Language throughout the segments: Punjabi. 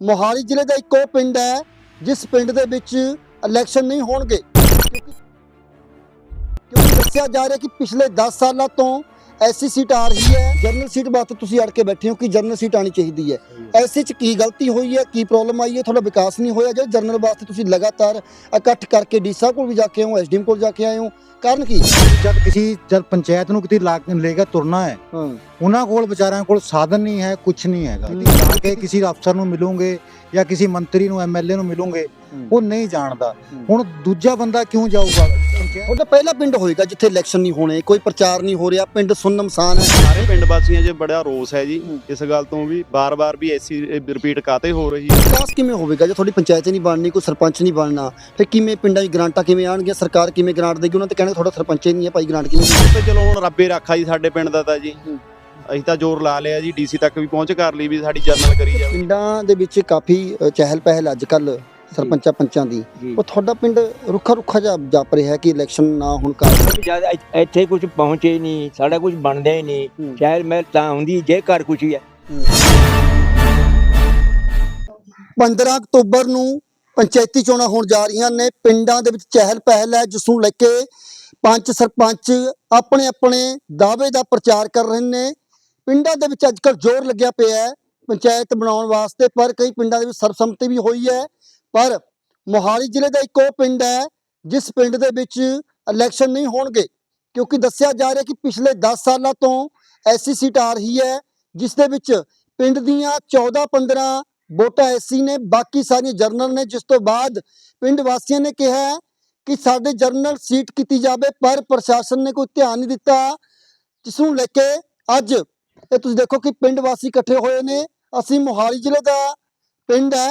ਮੋਹਾਲੀ ਜ਼ਿਲ੍ਹੇ ਦਾ ਇੱਕ ਉਹ ਪਿੰਡ ਹੈ, ਜਿਸ ਪਿੰਡ ਦੇ ਵਿੱਚ ਇਲੈਕਸ਼ਨ ਨਹੀਂ ਹੋਣਗੇ। ਕਿਉਂਕਿ ਕਿਉਂਕਿ ਦੱਸਿਆ ਜਾ ਰਿਹਾ ਕਿ ਪਿਛਲੇ 10 ਸਾਲਾਂ ਤੋਂ ਐਸੀ ਸੀਟ ਆ ਰਹੀ ਹੈ ਜਨਰਲ ਸੀਟ ਵਾਸਤੇ ਤੁਸੀਂ ਅੜ ਕੇ ਬੈਠੇ ਹੋ ਕਿ ਜਨਰਲ ਸੀਟ ਆਣੀ ਚਾਹੀਦੀ ਹੈ। ਐਸੇ ਚ ਕੀ ਗਲਤੀ ਹੋਈ ਹੈ ਕੀ ਪ੍ਰੋਬਲਮ ਆਈ ਹੈ ਤੁਹਾਡਾ ਵਿਕਾਸ ਨਹੀਂ ਹੋਇਆ ਜੇ ਜਨਰਲ ਵਾਸਤੇ ਤੁਸੀਂ ਲਗਾਤਾਰ ਇਕੱਠ ਕਰਕੇ ਡੀ ਸਾਹਿਬ ਕੋਲ ਵੀ ਜਾ ਕੇ ਆਏ ਹੋ ਐਸਡੀਐਮ ਕੋਲ ਜਾ ਕੇ ਆਏ ਹੋ ਕਾਰਨ ਕੀ? ਜਦ ਕਿਸੇ ਜਦ ਪੰਚਾਇਤ ਨੂੰ ਕਿਤੇ ਲਾ ਲੈ ਕੇ ਤੁਰਨਾ ਹੈ ਉਹਨਾਂ ਕੋਲ ਵਿਚਾਰਿਆਂ ਕੋਲ ਸਾਧਨ ਨਹੀਂ ਹੈ ਕੁਝ ਨਹੀਂ ਹੈਗਾ। ਜਾ ਕੇ ਕਿਸੇ ਅਫਸਰ ਨੂੰ ਮਿਲੂਗੇ ਜਾਂ ਕਿਸੇ ਮੰਤਰੀ ਨੂੰ ਐਮਐਲਏ ਨੂੰ ਮਿਲੂਗੇ ਉਹ ਨਹੀਂ ਜਾਣਦਾ। ਹੁਣ ਦੂਜਾ ਬੰਦਾ ਕਿਉਂ ਜਾਊਗਾ? ਤੁਹਾਡਾ ਪਹਿਲਾ ਪਿੰਡ ਹੋਏਗਾ ਜਿੱਥੇ ਇਲੈਕਸ਼ਨ ਨਹੀਂ ਹੋਣੇ ਕੋਈ ਪ੍ਰਚਾਰ ਨਹੀਂ ਹੋ ਰਿਹਾ ਪਿੰਡ ਸੁੰਨਮਸਾਨ ਹੈ। ਸਾਰੇ ਪਿੰਡ ਵਾਸੀਆਂ 'ਚ ਬੜਾ ਰੋਸ ਹੈ ਜੀ। ਇਸ ਗੱਲ ਤੋਂ ਵੀ ਬਾਰ-ਬਾਰ ਵੀ ਐਸੀ ਰਿਪੀਟ ਕਾਤੇ ਹੋ ਰਹੀ ਹੈ। ਵਿਕਾਸ ਕਿਵੇਂ ਹੋਵੇਗਾ ਜੇ ਤੁਹਾਡੀ ਪੰਚਾਇਤ ਨਹੀਂ ਬਣਨੀ ਕੋਈ ਸਰਪੰਚ ਨਹੀਂ ਬਣਨਾ? ਫਿਰ ਕਿਵੇਂ ਪਿੰਡਾਂ 'ਚ ਗ੍ਰਾਂਟਾਂ ਕਿਵੇਂ ਆਣਗੀਆਂ ਸਰਕਾਰ ਕਿਵੇਂ ਗ੍ਰਾਂਟ ਦੇਗੀ? ਉਹਨਾਂ ਤੇ ਕਹਿਣਗੇ ਤੁਹਾਡਾ ਸਰਪੰਚ ਹੀ ਨਹੀਂ ਹੈ ਭਾਈ ਗ੍ਰਾਂਟ ਕਿਵੇਂ? ਤੇ ਚਲੋ ਹੁਣ ਰੱਬੇ ਰੱਖਾ ਜੀ ਸਾਡੇ ਪਿੰਡ ਦਾ ਤਾਂ ਜੀ। ਅਸੀਂ ਤਾਂ ਜ਼ੋਰ ਲਾ ਲਿਆ ਜੀ ਡੀਸੀ ਤੱਕ ਵੀ ਪਹੁੰਚ ਕਰ ਲਈ ਵੀ ਸਾਡੀ ਜਰਨਲ ਕਰੀ ਜਾਵੇ। ਪਿੰਡਾਂ ਦੇ ਵਿੱਚ ਕਾਫੀ ਚਹਿਲ ਪਹਿਲ ਅੱਜ ਕੱਲ ਸਰਪੰਚਾਂ ਪੰਚਾਂ ਦੀ। ਉਹ ਤੁਹਾਡਾ ਪਿੰਡ ਰੁੱਖਾ ਰੁੱਖਾ ਜਿਹਾ ਜਾਪ ਰਿਹਾ ਹੈ ਕਿ ਇਲੈਕਸ਼ਨ ਨਾ ਹੋਣ ਕਾਰਨ? ਜਦ ਇ- ਇੱਥੇ ਕੁਝ ਪਹੁੰਚੇ ਨਹੀਂ ਸਾਡਾ ਕੁਝ ਬਣਦਾ ਹੀ ਨਹੀਂ। ਹੂੰ। ਸ਼ਹਿਰ ਮੈਂ ਤਾਂ ਹੁੰਦੀ ਜੇ ਘਰ ਕੁਝ ਹੀ ਹੈ। 15 ਅਕਤੂਬਰ ਨੂੰ ਪੰਚਾਇਤੀ ਚੋਣਾਂ ਹੋਣ ਜਾ ਰਹੀਆਂ ਨੇ। ਪਿੰਡਾਂ ਦੇ ਵਿੱਚ ਚਹਿਲ ਪਹਿਲ ਹੈ ਜਿਸ ਨੂੰ ਲੈ ਕੇ ਪੰਚ ਸਰਪੰਚ ਆਪਣੇ ਆਪਣੇ ਦਾਅਵੇ ਦਾ ਪ੍ਰਚਾਰ ਕਰ ਰਹੇ ਨੇ। ਪਿੰਡਾਂ ਦੇ ਵਿੱਚ ਅੱਜਕੱਲ ਜ਼ੋਰ ਲੱਗਿਆ ਪਿਆ ਹੈ ਪੰਚਾਇਤ ਬਣਾਉਣ ਵਾਸਤੇ ਪਰ ਕਈ ਪਿੰਡਾਂ ਦੇ ਵਿੱਚ ਸਰਬਸੰਮਤੀ ਵੀ ਹੋਈ ਹੈ। ਪਰ ਮੋਹਾਲੀ ਜ਼ਿਲ੍ਹੇ ਦਾ ਇੱਕ ਉਹ ਪਿੰਡ ਹੈ ਜਿਸ ਪਿੰਡ ਦੇ ਵਿੱਚ ਇਲੈਕਸ਼ਨ ਨਹੀਂ ਹੋਣਗੇ, ਕਿਉਂਕਿ ਦੱਸਿਆ ਜਾ ਰਿਹਾ ਕਿ ਪਿਛਲੇ 10 ਸਾਲਾਂ ਤੋਂ ਐਸੀ ਸੀਟ ਆ ਰਹੀ ਹੈ ਜਿਸ ਦੇ ਵਿੱਚ ਪਿੰਡ ਦੀਆਂ 14 15 ਵੋਟਾਂ ਐਸੀ ਨੇ, ਬਾਕੀ ਸਾਰੀਆਂ ਜਰਨਲ ਨੇ, ਜਿਸ ਤੋਂ ਬਾਅਦ ਪਿੰਡ ਵਾਸੀਆਂ ਨੇ ਕਿਹਾ ਕਿ ਸਾਡੇ ਜਰਨਲ ਸੀਟ ਕੀਤੀ ਜਾਵੇ, ਪਰ ਪ੍ਰਸ਼ਾਸਨ ਨੇ ਕੋਈ ਧਿਆਨ ਨਹੀਂ ਦਿੱਤਾ, ਜਿਸ ਨੂੰ ਲੈ ਕੇ ਅੱਜ ਇਹ ਤੁਸੀਂ ਦੇਖੋ ਕਿ ਪਿੰਡ ਵਾਸੀ ਇਕੱਠੇ ਹੋਏ ਨੇ, ਅਸੀਂ ਮੋਹਾਲੀ ਜ਼ਿਲ੍ਹੇ ਦਾ ਪਿੰਡ ਹੈ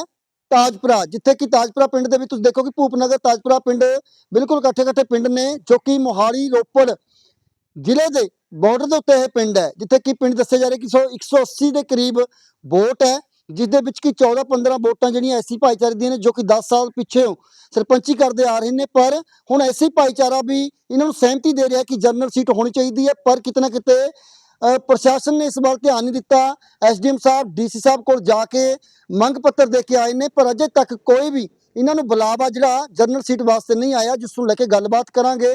ਤਾਜਪੁਰਾ, ਜਿੱਥੇ ਕਿ ਤਾਜਪੁਰਾ ਪਿੰਡ ਦੇ ਵਿੱਚ ਤੁਸੀਂ ਦੇਖੋ ਕਿ ਭੂਪਨਗਰ, ਤਾਜਪੁਰਾ ਪਿੰਡ ਬਿਲਕੁਲ ਇਕੱਠੇ ਇਕੱਠੇ ਪਿੰਡ ਨੇ, ਜੋ ਕਿ ਮੋਹਾਲੀ, ਰੋਪੜ ਜ਼ਿਲ੍ਹੇ ਦੇ ਬਾਰਡਰ ਦੇ ਉੱਤੇ ਇਹ ਪਿੰਡ ਹੈ, ਜਿੱਥੇ ਕਿ ਪਿੰਡ ਦੱਸਿਆ ਜਾ ਰਿਹਾ ਕਿ 180 ਦੇ ਕਰੀਬ ਵੋਟ ਹੈ, ਜਿਸ ਦੇ ਵਿੱਚ ਕਿ 14 15 ਵੋਟਾਂ ਜਿਹੜੀਆਂ ਐਸੀ ਭਾਈਚਾਰੇ ਦੀਆਂ ਨੇ, ਜੋ ਕਿ 10 ਸਾਲ ਪਿੱਛੇ ਸਰਪੰਚੀ ਕਰਦੇ ਆ ਰਹੇ ਨੇ, ਪਰ ਹੁਣ ਐਸੀ ਭਾਈਚਾਰਾ ਵੀ ਇਹਨਾਂ ਨੂੰ ਸਹਿਮਤੀ ਦੇ ਰਿਹਾ ਕਿ ਜਨਰਲ ਸੀਟ ਹੋਣੀ ਚਾਹੀਦੀ ਹੈ, ਪਰ ਕਿਤੇ ਨਾ ਕਿਤੇ ਪ੍ਰਸ਼ਾਸਨ ਨੇ ਇਸ ਵੱਲ ਧਿਆਨ ਨਹੀਂ ਦਿੱਤਾ। ਐਸਡੀਐਮ ਸਾਹਿਬ ਡੀਸੀ ਸਾਹਿਬ ਕੋਲ ਜਾ ਕੇ ਮੰਗ ਪੱਤਰ ਦੇ ਕੇ ਆਏ ਨੇ ਪਰ ਅਜੇ ਤੱਕ ਕੋਈ ਵੀ ਇਹਨਾਂ ਨੂੰ ਬੁਲਾਵਾ ਜਿਹੜਾ ਜਨਰਲ ਸੀਟ ਵਾਸਤੇ ਨਹੀਂ ਆਇਆ ਜਿਸ ਨੂੰ ਲੈ ਕੇ ਗੱਲਬਾਤ ਕਰਾਂਗੇ।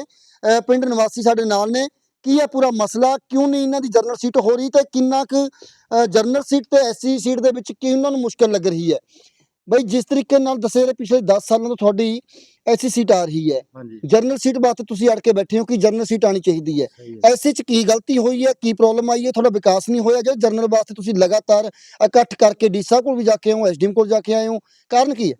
ਪਿੰਡ ਨਿਵਾਸੀ ਸਾਡੇ ਨਾਲ ਨੇ। ਕੀ ਹੈ ਪੂਰਾ ਮਸਲਾ ਕਿਉਂ ਨਹੀਂ ਇਹਨਾਂ ਦੀ ਜਨਰਲ ਸੀਟ ਹੋ ਰਹੀ ਤੇ ਕਿੰਨਾ ਕੁ ਅ, ਜਨਰਲ ਸੀਟ ਤੇ ਐਸਸੀ ਸੀਟ ਦੇ ਵਿੱਚ ਕੀ ਉਹਨਾਂ ਨੂੰ ਮੁਸ਼ਕਲ ਲੱਗ ਰਹੀ ਹੈ? ਬਈ ਜਿਸ ਤਰੀਕੇ ਨਾਲ ਦੱਸਿਆ ਜਾ ਪਿਛਲੇ 10 ਸਾਲਾਂ ਤੋਂ ਤੁਹਾਡੀ ਐਸੀ ਸੀਟ ਆ ਰਹੀ ਹੈ। ਹਾਂਜੀ। ਜਨਰਲ ਸੀਟ ਵਾਸਤੇ ਤੁਸੀਂ ਅੜ ਕੇ ਬੈਠੇ ਹੋ ਕਿ ਜਨਰਲ ਸੀਟ ਆਣੀ ਚਾਹੀਦੀ ਹੈ। ਐਸੇ ਚ ਕੀ ਗਲਤੀ ਹੋਈ ਹੈ? ਕੀ ਪ੍ਰੋਬਲਮ ਆਈ ਹੈ? ਤੁਹਾਡਾ ਵਿਕਾਸ ਨਹੀਂ ਹੋਇਆ ਜੇ ਜਨਰਲ ਵਾਸਤੇ ਤੁਸੀਂ ਲਗਾਤਾਰ ਇਕੱਠ ਕਰਕੇ ਡੀ ਸਾਹਿਬ ਕੋਲ ਵੀ ਜਾ ਕੇ ਆਏ ਹੋ ਐਸਡੀਐਮ ਕੋਲ ਜਾ ਕੇ ਆਏ ਹੋ? ਕਾਰਨ ਕੀ ਹੈ?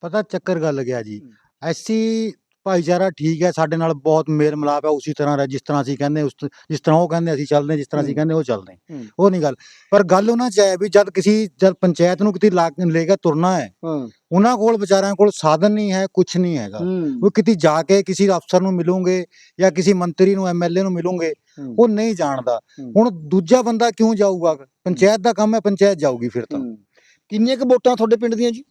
ਪਤਾ ਚੱਕਰ ਗੱਲ ਗਿਆ ਜੀ। ਐਸੀ ਭਾਈਚਾਰਾ ਠੀਕ ਹੈ ਸਾਡੇ ਨਾਲ ਬਹੁਤ ਮੇਲ ਮਿਲਾਪ ਹੈ ਉਸੇ ਤਰ੍ਹਾਂ ਜਿਸ ਤਰ੍ਹਾਂ ਅਸੀਂ ਕਹਿੰਦੇ ਉਸ ਜਿਸ ਤਰ੍ਹਾਂ ਉਹ ਕਹਿੰਦੇ ਅਸੀਂ ਚੱਲਦੇ ਜਿਸ ਤਰ੍ਹਾਂ ਅਸੀਂ। ਕਹਿੰਦੇ ਉਹ ਚੱਲਦੇ। ਉਹ ਨਹੀਂ ਗੱਲ ਪਰ ਗੱਲ ਉਹਨਾਂ 'ਚ ਹੈ ਵੀ ਜਦ ਕਿਸੇ ਜਦ ਪੰਚਾਇਤ ਨੂੰ ਕਿਤੇ ਲਾ ਕੇ ਤੁਰਨਾ ਹੈ ਉਹਨਾਂ ਕੋਲ ਵਿਚਾਰਿਆਂ ਕੋਲ ਸਾਧਨ ਨਹੀਂ ਹੈ ਕੁਝ ਨਹੀਂ ਹੈਗਾ ਉਹ ਕਿਤੇ ਜਾ ਕੇ ਕਿਸੇ ਅਫਸਰ ਨੂੰ ਮਿਲੂਗੇ ਜਾਂ ਕਿਸੇ ਮੰਤਰੀ ਨੂੰ ਐਮਐਲਏ ਨੂੰ ਮਿਲੂਗੇ। ਉਹ ਨਹੀਂ ਜਾਣਦਾ। ਹੁਣ ਦੂਜਾ ਬੰਦਾ ਕਿਉਂ ਜਾਊਗਾ ਪੰਚਾਇਤ ਦਾ ਕੰਮ ਹੈ ਪੰਚਾਇਤ ਜਾਊਗੀ ਫਿਰ ਤਾਂ। ਕਿੰਨੀਆਂ ਕੁ ਵੋਟਾਂ ਤੁਹਾਡੇ ਪਿੰਡ ਦੀਆਂ ਜੀ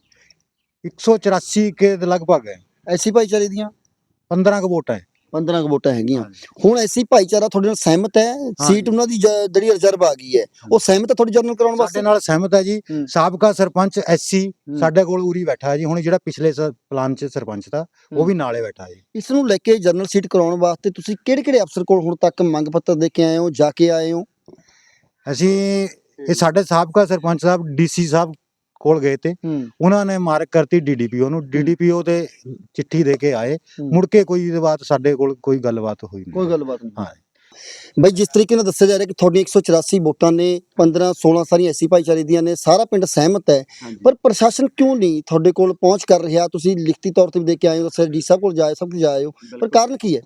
184 ਕੇ ਦੇ ਲਗਭਗ ਹੈ ਐਸੀ ਭਾਈਚਾਰੇ ਦੀਆਂ 15 ਕੁ ਵੋਟਾਂ ਹੈ। 15 ਕੁ ਵੋਟਾਂ ਹੈਗੀਆਂ। ਹੁਣ ਐਸੀ ਭਾਈਚਾਰਾ ਤੁਹਾਡੇ ਨਾਲ ਸਹਿਮਤ ਹੈ? ਸੀਟ ਉਹਨਾਂ ਦੀ ਜ- ਜਿਹੜੀ ਰਿਜ਼ਰਵ ਆ ਗਈ ਹੈ ਉਹ ਸਹਿਮਤ ਹੈ ਤੁਹਾਡੀ ਜਨਰਲ ਕਰਾਉਣ ਸਾਡੇ ਵਾਸਤੇ? ਨਾਲ ਸਹਿਮਤ ਹੈ ਜੀ। ਹੂੰ। ਸਾਬਕਾ ਸਰਪੰਚ ਐਸਸੀ। ਸਾਡੇ ਕੋਲ ਉਰੀ ਬੈਠਾ ਹੈ ਜੀ। ਹੁਣ ਜਿਹੜਾ ਪਿਛਲੇ ਸ- ਪਲਾਨ 'ਚ ਸਰਪੰਚ ਦਾ ਉਹ। ਵੀ ਨਾਲੇ ਬੈਠਾ ਹੈ ਜੀ। ਇਸ ਨੂੰ ਲੈ ਕੇ ਜਨਰਲ ਸੀਟ ਕਰਾਉਣ ਵਾਸਤੇ ਤੁਸੀਂ ਕਿਹੜੇ ਕਿਹੜੇ ਅਫਸਰ ਕੋਲ ਹੁਣ ਤੱਕ ਮੰਗ ਪੱਤਰ ਦੇ ਕੇ ਆਏ ਹੋ ਜਾ ਕੇ ਆਏ ਹੋ? ਅਸੀਂ ਇਹ ਸਾਡੇ ਸਾਬਕਾ ਸਰਪੰਚ ਸਾਹਿਬ ਡੀਸੀ ਸਾਹਿਬ ਕੋਲ ਗਏ ਤੇ ਉਹਨਾਂ ਨੇ ਮਾਰਕ ਕਰਤੀ ਡੀਡੀਪੀਓ ਨੂੰ ਡੀਡੀਪੀਓ ਤੇ ਚਿੱਠੀ ਦੇ ਕੇ ਆਏ। ਮੁੜ ਕੇ ਕੋਈ ਇਹਦੇ ਬਾਅਦ ਸਾਡੇ ਕੋਲ ਕੋਈ ਗੱਲਬਾਤ ਹੋਈ ਨਹੀਂ। ਕੋਈ ਗੱਲਬਾਤ ਨਹੀਂ। ਹਾਂ। ਬਈ ਜਿਸ ਤਰੀਕੇ ਨਾਲ ਦੱਸਿਆ ਜਾ ਰਿਹਾ ਕਿ ਤੁਹਾਡੀਆਂ 184 ਵੋਟਾਂ ਨੇ 15 16 ਸਾਰੀਆਂ ਐਸੀ ਭਾਈਚਾਰੇ ਦੀਆਂ ਨੇ ਸਾਰਾ ਪਿੰਡ ਸਹਿਮਤ ਹੈ। ਪਰ ਪ੍ਰਸ਼ਾਸਨ ਕਿਉਂ ਨਹੀਂ ਤੁਹਾਡੇ ਕੋਲ ਪਹੁੰਚ ਕਰ ਰਿਹਾ? ਤੁਸੀਂ ਲਿਖਤੀ ਤੌਰ ਤੇ ਵੀ ਦੇ ਕੇ ਆਏ ਹੋ ਦੱਸਿਆ ਡੀ ਸਾਹਿਬ ਕੋਲ ਜਾਏ ਸਭ ਕੁਝ ਜਾਏ ਹੋ। ਪਰ ਕਾਰਨ ਕੀ ਹੈ?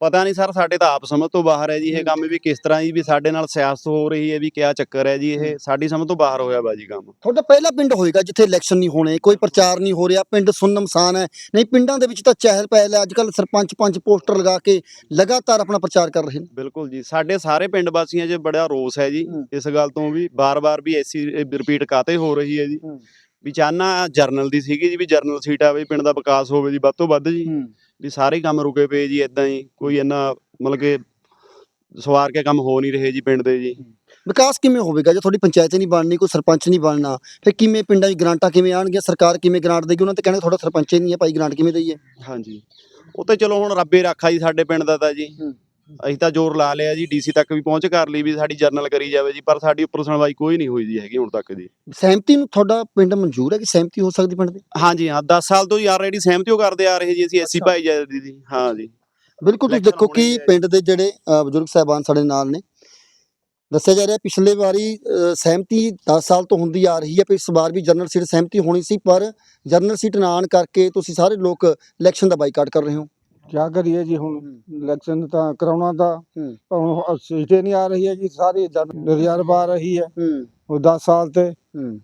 ਪਤਾ ਨਹੀਂ ਸਰ ਸਾਡੇ ਤਾਂ ਆਪ ਸਮਝ ਤੋਂ ਬਾਹਰ ਹੈ ਜੀ ਇਹ ਕੰਮ ਵੀ ਕਿਸ ਤਰ੍ਹਾਂ ਜੀ ਵੀ ਸਾਡੇ ਨਾਲ ਸਿਆਸਤ ਹੋ ਰਹੀ ਹੈ ਵੀ ਕਿਆ ਚੱਕਰ ਹੈ ਜੀ ਇਹ। ਸਾਡੀ ਸਮਝ ਤੋਂ ਬਾਹਰ ਹੋਇਆ ਬਾਜੀ ਕੰਮ। ਤੁਹਾਡਾ ਪਹਿਲਾ ਪਿੰਡ ਹੋਏਗਾ ਜਿੱਥੇ ਇਲੈਕਸ਼ਨ ਨਹੀਂ ਹੋਣੇ ਕੋਈ ਪ੍ਰਚਾਰ ਨਹੀਂ ਹੋ ਰਿਹਾ ਪਿੰਡ ਸੁੰਨਮਸਾਨ ਹੈ। ਨਹੀਂ ਪਿੰਡਾਂ ਦੇ ਵਿੱਚ ਤਾਂ ਚਹਿਲ ਪਹਿਲ ਹੈ। ਅੱਜ ਕੱਲ ਸਰਪੰਚ ਪੰਚ ਪੋਸਟਰ ਲਗਾ ਕੇ ਲਗਾਤਾਰ ਆਪਣਾ ਪ੍ਰਚਾਰ ਕਰ ਰਹੇ ਨੇ। ਬਿਲਕੁਲ ਜੀ ਸਾਡੇ ਸਾਰੇ ਪਿੰਡ ਵਾਸੀਆਂ 'ਚ ਬੜਾ ਰੋਸ ਹੈ ਜੀ। ਇਸ ਗੱਲ ਤੋਂ ਵੀ ਬਾਰ-ਬਾਰ ਵੀ ਐਸੀ ਰਿਪੀਟ ਕਾਤੇ ਹੋ ਰਹੀ ਹੈ ਜੀ। ਵੀ ਚਾਹਨਾ ਜਰਨਲ ਦੀ ਸੀਗੀ ਜੀ ਵੀ ਜਰਨਲ ਸੀਟ ਆਵੇ ਪਿੰਡ ਦਾ ਵਿਕਾਸ ਹੋਵੇ ਜੀ ਵੱਧ ਤੋਂ ਵੱਧ ਜੀ। ਵੀ ਸਾਰੇ ਕੰਮ ਰੁਕੇ ਪਏ ਜੀ ਇਦਾਂ ਹੀ ਕੋਈ ਇੰਨਾ ਮਤਲਬ ਕਿ ਸਵਾਰ ਕੇ ਕੰਮ ਹੋ ਨਹੀਂ ਰਹੇ ਜੀ ਪਿੰਡ ਦੇ ਜੀ। ਵਿਕਾਸ ਕਿਵੇਂ ਹੋਵੇਗਾ? ਜੇ ਤੁਹਾਡੀ ਪੰਚਾਇਤ ਨਹੀਂ ਬਣਨੀ ਕੋਈ ਸਰਪੰਚ ਨਹੀਂ ਬਣਨਾ ਫਿਰ ਕਿਵੇਂ ਪਿੰਡਾਂ 'ਚ ਗ੍ਰਾਂਟਾਂ ਕਿਵੇਂ ਆਣਗੀਆਂ ਸਰਕਾਰ ਕਿਵੇਂ ਗ੍ਰਾਂਟ ਦੇਗੀ? ਉਹਨਾਂ ਤੇ ਕਹਿੰਦੇ ਤੁਹਾਡਾ ਸਰਪੰਚ ਨਹੀਂ ਹੈ ਭਾਈ ਗ੍ਰਾਂਟ ਕਿਵੇਂ ਦਈਏ? ਹਾਂਜੀ। ਉਹ ਤੇ ਚਲੋ ਹੁਣ ਰੱਬੇ ਰਾਖਾ ਜੀ ਸਾਡੇ ਪਿੰਡ ਦਾ ਤਾਂ ਜੀ। ਅਸੀਂ ਤਾਂ ਜ਼ੋਰ ਲਾ ਲਿਆ ਜੀ ਡੀਸੀ ਤੱਕ ਵੀ ਪਹੁੰਚ ਕਰ ਲਈ ਵੀ ਸਾਡੀ ਜਰਨਲ ਕਰੀ ਜਾਵੇ ਜੀ ਪਰ ਸਾਡੀ ਉੱਪਰ ਸੁਣਵਾਈ ਕੋਈ ਨਹੀਂ ਹੋਈ ਜੀ ਹੈਗੀ ਹੁਣ ਤੱਕ ਜੀ ਸਹਿਮਤੀ ਨੂੰ ਤੁਹਾਡਾ ਪਿੰਡ ਮਨਜ਼ੂਰ ਹੈ ਕਿ ਸਹਿਮਤੀ ਹੋ ਸਕਦੀ ਪਿੰਡ ਦੀ ਹਾਂਜੀ ਹਾਂ 10 ਸਾਲ ਤੋਂ ਯਾਰ ਆਲਰੇਡੀ ਸਹਿਮਤੀ ਓ ਕਰਦੇ ਆ ਰਹੇ ਜੀ ਅਸੀਂ ਐਸੀ ਅੱਛਾ। ਭਾਈਚਾਰੇ ਦੀ ਹਾਂ ਜੀ ਬਿਲਕੁਲ ਤੁਸੀਂ ਦੇਖੋ ਕਿ। ਪਿੰਡ ਦੇ ਜਿਹੜੇ ਬਜ਼ੁਰਗ ਸਾਹਿਬਾਨ ਸਾਡੇ ਨਾਲ ਨੇ ਦੱਸਿਆ ਜਾ ਰਿਹਾ ਪਿਛਲੇ ਵਾਰੀ ਸਹਿਮਤੀ 10 ਸਾਲ ਤੋਂ ਹੁੰਦੀ ਆ ਰਹੀ ਹੈ ਪਰ ਇਸ ਵਾਰ ਵੀ ਜਨਰਲ ਸੀਟ ਸਹਿਮਤੀ ਹੋਣੀ ਸੀ ਪਰ ਜਨਰਲ ਸੀਟ ਨਾ ਆਉਣ ਕਰਕੇ ਤੁਸੀਂ ਸਾਰੇ ਲੋਕ ਇਲੈਕਸ਼ਨ ਦਾ ਬਾਈਕਾਟ ਕਰ ਰਹੇ ਹੋ ਕਿਆ ਕਰੀਏ ਜੀ ਹੁਣ ਇਲੈਕਸ਼ਨ ਤਾਂ ਕਰਾਉਣਾ ਹੂੰ। ਪਰ ਹੁਣ ਸੀਟੇ ਨਹੀਂ ਆ ਰਹੀ ਹੈ ਜੀ ਸਾਰੀ ਰਿਜ਼ਰਵ ਆ ਰਹੀ ਹੈ। ਹੂੰ। ਉਹ 10 ਸਾਲ ਤੇ। ਹੂੰ।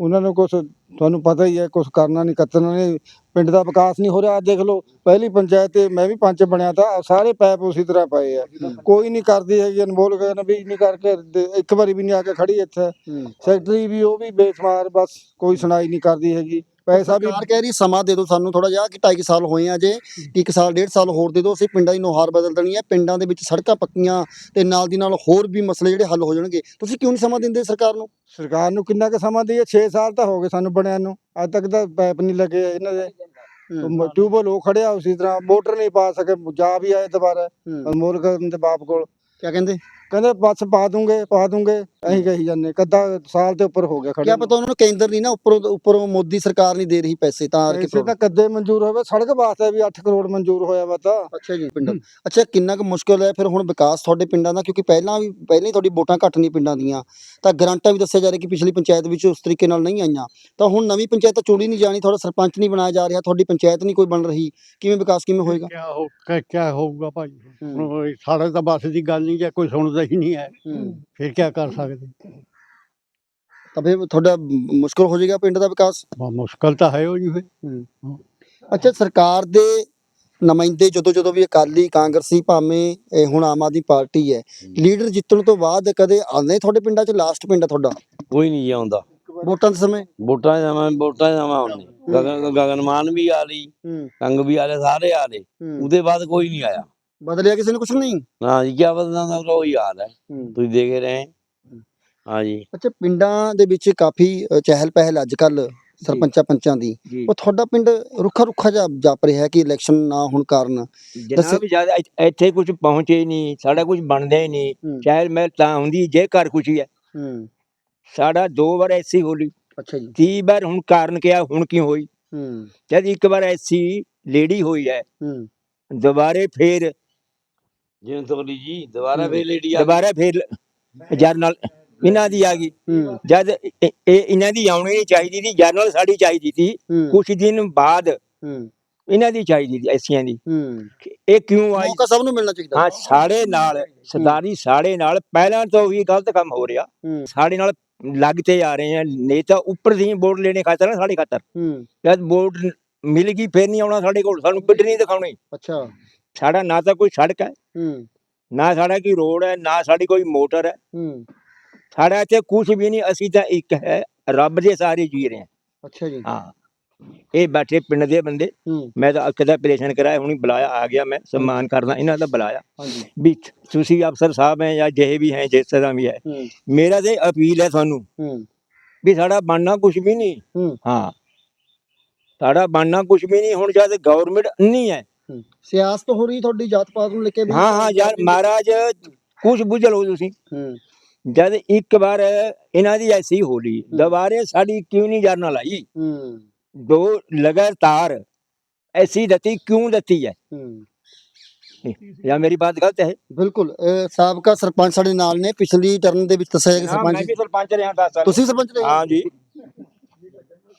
ਉਹਨਾਂ ਨੂੰ ਕੁਝ ਤੁਹਾਨੂੰ ਪਤਾ ਹੀ ਹੈ ਕੁਝ ਕਰਨਾ ਨਹੀਂ ਕੱਤਣਾ ਨਹੀਂ। ਪਿੰਡ ਦਾ ਵਿਕਾਸ ਨਹੀਂ ਹੋ ਰਿਹਾ। ਦੇਖ ਲਓ ਪਹਿਲੀ ਪੰਚਾਇਤ ਤੇ ਮੈਂ ਵੀ ਪੰਚ ਬਣਿਆ ਤਾਂ ਸਾਰੇ ਪੈਪ ਉਸੇ ਤਰ੍ਹਾਂ ਪਏ ਆ। ਕੋਈ ਨਹੀਂ ਕਰਦੀ ਹੈਗੀ ਅਨਮੋਲ ਗਏ ਵੀ ਨਹੀਂ ਕਰਕੇ ਦੇ- ਇੱਕ ਵਾਰੀ ਵੀ ਨਹੀਂ ਆ ਕੇ ਖੜੀ ਇੱਥੇ। ਹੂੰ। ਸੈਕਟਰੀ ਵੀ ਉਹ ਵੀ ਬੇਸ਼ੁਮਾਰ ਬਸ ਕੋਈ ਸੁਣਾਈ ਨਹੀਂ ਕਰਦੀ ਹੈਗੀ। ਪੈਸਾ ਵੀ ਸਰਕਾਰ ਕਹਿ ਰਹੀ ਸਮਾਂ ਦੇ ਦਿਓ ਸਾਨੂੰ ਥੋੜਾ ਜਿਹਾ ਕਿ 2.5 ਸਾਲ ਹੋਏ ਆ ਜੇ ਕਿ ਇੱਕ ਸਾਲ ਡੇਢ ਸਾਲ ਹੋਰ ਦੇ ਦਿਓ ਅਸੀਂ ਪਿੰਡਾਂ ਦੀ ਨੁਹਾਰ ਬਦਲ ਦੇਣੀ ਹੈ ਪਿੰਡਾਂ ਦੇ ਵਿੱਚ ਸੜਕਾਂ ਪੱਕੀਆਂ ਤੇ ਨਾਲ ਦੀ ਨਾਲ ਹੋਰ ਵੀ ਮਸਲੇ ਜਿਹੜੇ ਹੱਲ ਹੋ ਜਾਣਗੇ। ਤੁਸੀਂ ਕਿਉਂ ਨਹੀਂ ਸਮਾਂ ਦਿੰਦੇ ਸਰਕਾਰ ਨੂੰ? ਸਰਕਾਰ ਨੂੰ ਕਿੰਨਾ ਕੁ ਸਮਾਂ ਦਈਏ? 6 ਸਾਲ ਤਾਂ ਹੋ ਗਏ ਸਾਨੂੰ ਬਣਿਆ ਨੂੰ। ਅੱਜ ਤੱਕ ਤਾਂ ਪੈਪ ਨਹੀਂ ਲੱਗੇ ਇਹਨਾਂ ਦੇ। ਟਿਊਬਲ ਉਹ ਖੜਿਆ ਉਸੇ ਤਰ੍ਹਾਂ ਮੋਟਰ ਨਹੀਂ ਪਾ ਸਕੇ ਜਾ ਵੀ ਆਏ ਦੁਬਾਰਾ। ਅਨਮੋਲ ਕਰਨ ਦੇ ਬਾਪ ਕੋਲ। ਕੀ ਕਹਿੰਦੇ? ਕਹਿੰਦੇ ਬਸ ਪਾ ਦੂੰਗੇ ਪਾ ਦੂੰਗੇ ਅਸੀਂ ਕਹੀ ਜਾਂਦੇ ਕੱਦਾ ਸਾਲ ਤੇ ਉੱਪਰ ਹੋ ਗਿਆ ਖੜੇ ਕੀ ਪਤਾ ਉਹਨਾਂ ਨੂੰ ਕੇਂਦਰ ਨਹੀਂ ਨਾ ਉੱਪਰੋਂ ਉੱਪਰੋਂ ਮੋਦੀ ਸਰਕਾਰ ਨਹੀਂ ਦੇ ਰਹੀ ਪੈਸੇ ਤਾਂ ਕਰਕੇ ਇਸੇ ਤਾਂ ਕੱਦੇ ਮਨਜ਼ੂਰ ਹੋਵੇ ਸੜਕ ਵਾਸਤੇ ਵੀ 8 ਕਰੋੜ ਮਨਜ਼ੂਰ ਹੋਇਆ ਵਾ ਤਾਂ। ਅੱਛਾ ਜੀ ਪਿੰਡ ਅੱਛਾ ਕਿੰਨਾ ਕੁ ਮੁਸ਼ਕਲ ਹੈ ਫਿਰ ਹੁਣ ਵਿਕਾਸ ਤੁਹਾਡੇ ਪਿੰਡਾਂ ਦਾ? ਕਿਉਂਕਿ ਪਹਿਲਾਂ ਵੀ ਪਹਿਲਾਂ ਹੀ ਤੁਹਾਡੀ ਵੋਟਾਂ ਘੱਟ ਨਹੀਂ ਪਿੰਡਾਂ ਦੀਆਂ। ਤਾਂ ਗਰੰਟਾਂ ਵੀ ਦੱਸਿਆ ਜਾ ਰਿਹਾ ਕਿ ਪਿਛਲੀ ਪੰਚਾਇਤ ਵਿੱਚ ਉਸ ਤਰੀਕੇ ਨਾਲ ਨਹੀਂ ਆਈਆਂ। ਤਾਂ ਹੁਣ ਨਵੀਂ ਪੰਚਾਇਤ ਤਾਂ ਚੋੜੀ ਨਹੀਂ ਜਾਣੀ ਤੁਹਾਡਾ ਸਰਪੰਚ ਨਹੀਂ ਬਣਾਇਆ ਜਾ ਰਿਹਾ ਤੁਹਾਡੀ ਪੰਚਾਇਤ ਨਹੀਂ ਕੋਈ ਬਣ ਰਹੀ। ਕਿਵੇਂ ਵਿਕਾਸ ਕਿਵੇਂ ਹੋਏਗਾ? ਕਿਆ ਹੋ ਕਿਆ- ਕਿਆ ਹੋਊਗਾ ਭਾਈ? ਹੁਣ ਸਾਡੇ ਤਾਂ ਬਸ ਦੀ ਗੱਲ ਨਹੀਂ ਜੇ ਕੋਈ ਸੁਣਦਾ ਹੀ ਨਹੀਂ ਹੈ। ਫਿਰ ਕੀ ਕਰ ਸਕਦੇ? ਤਾਂ ਫਿਰ ਤੁਹਾਡਾ ਮੁਸ਼ਕਲ ਹੋ ਜਾਏਗਾ ਪਿੰਡ ਦਾ ਵਿਕਾਸ? ਬ- ਮੁਸ਼ਕਲ ਤਾਂ ਹੈ ਉਹ ਜੀ ਫਿਰ। ਅੱਛਾ ਸਰਕਾਰ ਦੇ ਨੁਮਾਇੰਦੇ ਜਦੋਂ ਜਦੋਂ ਵੀ ਅਕਾਲੀ ਕਾਂਗਰਸੀ ਭਾਵੇਂ ਇਹ ਹੁਣ ਆਮ ਆਦਮੀ ਪਾਰਟੀ ਹੈ ਲੀਡਰ ਜਿੱਤਣ ਤੋਂ ਬਾਅਦ ਕਦੇ ਆਉਂਦੇ ਤੁਹਾਡੇ ਪਿੰਡਾਂ 'ਚ? ਲਾਸਟ ਪਿੰਡ ਆ ਤੁਹਾਡਾ? ਕੋਈ ਨਹੀਂ ਆਉਂਦਾ। ਵੋਟਾਂ ਦੇ ਸਮੇਂ? ਵੋਟਾਂ ਜਾਵਾਂ ਵੋਟਾਂ ਜਾਵਾਂ ਉਹਨੇ ਗਗਨ ਗਗਨਮਾਨ ਵੀ ਆ ਲਈ ਕੰਗ ਵੀ ਆ ਸਾਰੇ ਆ ਉਹਦੇ ਬਾਅਦ ਕੋਈ ਨਹੀਂ ਆਇਆ। ਬਦਲਿਆ ਕਿਸੇ ਨੇ ਕੁਝ ਨਹੀਂ? ਨਾ ਜੀ ਕੀ ਬਦਲਣਾ ਦਾ ਉਹੀ ਹਾਲ ਹੈ। ਹੂੰ। ਤੁਸੀਂ ਦੇਖ ਹੀ ਰਹੇ। ਹਾਂ। ਜੀ। ਅੱਛਾ ਪਿੰਡਾਂ ਦੇ ਵਿੱਚ ਕਾਫੀ ਅ, ਚਹਿਲ ਪਹਿਲ ਅੱਜ ਕੱਲ ਸਰਪੰਚਾਂ ਪੰਚਾਂ ਦੀ। ਜੀ। ਉਹ ਤੁਹਾਡਾ ਪਿੰਡ ਰੁੱਖਾ ਰੁੱਖਾ ਜਿਹਾ ਜਾਪ ਰਿਹਾ ਹੈ ਕਿ ਇਲੈਕਸ਼ਨ ਨਾ ਹੋਣ ਕਾਰਨ? ਜਨਾਬ ਜਦ ਇੱਥ- ਕੁਝ ਪਹੁੰਚੇ ਹੀ ਨਹੀਂ ਸਾਡਾ ਕੁਝ ਬਣਦਾ ਹੀ ਨਹੀਂ। ਹੂੰ। ਚਾਹੇ ਮੈਂ ਤਾਂ ਹੁੰਦੀ ਜੇ ਘਰ ਖੁਸ਼ੀ ਹੈ। ਹੂੰ। ਸਾਡਾ ਦੋ ਵਾਰ ਐਸੀ ਹੋਲੀ ਅੱਛਾ ਜੀ। 30 ਵਾਰ ਹੁਣ ਕਾਰਨ ਕਿਆ ਹੁਣ ਕਿਉਂ ਹੋਈ? ਹੂੰ। ਜਦ ਇੱਕ ਵਾਰ ਐਸੀ ਲੇਡੀ ਹੋਈ ਹੈ। ਹੂੰ। ਦੁਬਾਰੇ ਫੇਰ ਜਿਵੇਂ ਤੋਲੀ ਜੀ ਦੁਬਾਰਾ ਫੇਰ ਲੇਡੀ ਆ ਦੁਬਾਰਾ ਫੇਰ ਜਰਨਲ ਇਹਨਾਂ ਦੀ ਆ ਗਈ। ਜਦ ਇਹ ਇਹ ਇਹਨਾਂ ਦੀ ਆਉਣੀ ਨਹੀਂ ਚਾਹੀਦੀ ਸੀ ਜਰਨਲ ਸਾਡੀ ਚਾਹੀਦੀ ਸੀ ਕੁਝ ਦਿਨ ਬਾਅਦ ਇਹਨਾਂ ਦੀ ਚਾਹੀਦੀ ਸੀ ਐਸੀਆਂ ਦੀ। ਇਹ ਕਿਉਂ ਆਈ? ਮੌਕਾ ਸਭ ਨੂੰ ਮਿਲਣਾ ਚਾਹੀਦਾ। ਹਾਂ ਸਾਡੇ ਨਾਲ ਸਰਦਾਰੀ ਸਾਡੇ ਨਾਲ ਪਹਿਲਾਂ ਤੋਂ ਹੀ ਗਲਤ ਕੰਮ ਹੋ ਰਿਹਾ। ਸਾਡੇ ਨਾਲ ਲੱਗਤੇ ਆ ਰਹੇ ਆ ਨੇਤਾ ਉੱਪਰ ਦੀ ਵੋਟ ਲੈਣੇ ਖਾਤਰ ਨਾ ਸਾਡੇ ਖਾਤਰ। ਜਦ ਵੋਟ ਮਿਲ ਗਈ ਫੇਰ ਨਹੀਂ ਆਉਣਾ ਸਾਡੇ ਕੋਲ ਸਾਨੂੰ ਬਿੱਟ ਨਹੀਂ ਦਿਖਾਉਣੀ। ਅੱਛਾ। ਸਾਡਾ ਨਾ ਤਾਂ ਕੋਈ ਸੜਕ ਹੈ ਹੂੰ। ਨਾ ਸਾਡਾ ਕੋਈ ਰੋਡ ਹੈ ਨਾ ਸਾਡੀ ਕੋਈ ਮੋਟਰ ਹੈ। ਹੂੰ। ਸਾਡਾ ਇੱਥੇ ਕੁਝ ਵੀ ਨਹੀਂ ਅਸੀਂ ਤਾਂ ਇੱਕ ਹੈ ਰੱਬ ਦੇ ਸਾਰੇ ਜੀ ਰਹੇ ਹਾਂ। ਅੱਛਾ ਜੀ। ਹਾਂ। ਇਹ ਬੈਠੇ ਪਿੰਡ ਦੇ ਬੰਦੇ ਹੂੰ। ਮੈਂ ਤਾਂ ਅੱਖ ਦਾ ਆਪਰੇਸ਼ਨ ਕਰਾਇਆ ਹੁਣੀ ਬੁਲਾਇਆ ਆ ਗਿਆ ਮੈਂ ਸਨਮਾਨ ਕਰਦਾ ਇਹਨਾਂ ਦਾ ਬੁਲਾਇਆ। ਹਾਂਜੀ। ਵੀ ਤੁਸੀਂ ਅਫਸਰ ਸਾਹਿਬ ਹੈ ਜਾਂ ਜਿਹੇ ਵੀ ਹੈ ਜਿਸ ਤਰ੍ਹਾਂ ਵੀ ਹੈ ਹੂੰ। ਮੇਰਾ ਤੇ ਅਪੀਲ ਹੈ ਤੁਹਾਨੂੰ ਹੂੰ। ਵੀ ਸਾਡਾ ਬਣਨਾ ਕੁਝ ਵੀ ਨਹੀਂ। ਹੂੰ। ਹਾਂ। ਸਾਡਾ ਬਣਨਾ ਕੁਝ ਵੀ ਨਹੀਂ ਹੁਣ ਜਦ ਗਵਰਨਮੈਂਟ ਨਹੀਂ ਹੈ ਹੂੰ। ਸਿਆਸਤ ਹੋ ਰਹੀ ਤੁਹਾਡੀ ਜਾਤ ਪਾਤ ਨੂੰ ਲੈ ਕੇ ਵੀ? ਹਾਂ ਹਾਂ ਯਾਰ ਮਹਾਰਾਜ ਕੁਝ ਬੁਝਲ ਹੋ ਤੁਸੀਂ। ਹੂੰ। ਜਦ ਇੱਕ ਵਾਰ ਇਹਨਾਂ ਦੀ ਐਸੀ ਹੋਲੀ ਦੁਬਾਰੇ ਸਾਡੀ ਕਿਉਂ ਨਹੀਂ ਜਰਨਲ ਆਈ? ਹੂੰ। ਦੋ ਲਗਾਤਾਰ ਐਸੀ ਦਿੱਤੀ ਕਿਉਂ ਦਿੱਤੀ ਹੈ? ਹੂੰ। ਜਾਂ ਮੇਰੀ ਬਾਤ ਗਲਤ ਹੈ? ਬਿਲਕੁਲ ਸਾਬਕਾ ਸਰਪੰਚ ਸਾਡੇ ਨਾਲ ਨੇ ਪਿਛਲੀ ਟਰਨ ਦੇ ਵਿੱਚ ਦੱਸਿਆ ਗਿਆ ਕਿ ਹਾਂ, ਮੈਂ ਸਰਪੰਚ। ਵੀ ਸਰਪੰਚ ਰਿਹਾ 10 ਸਾਲ ਤੁਸੀਂ ਸਰਪੰਚ ਰਹੇ ਹਾਂ? ਜੀ।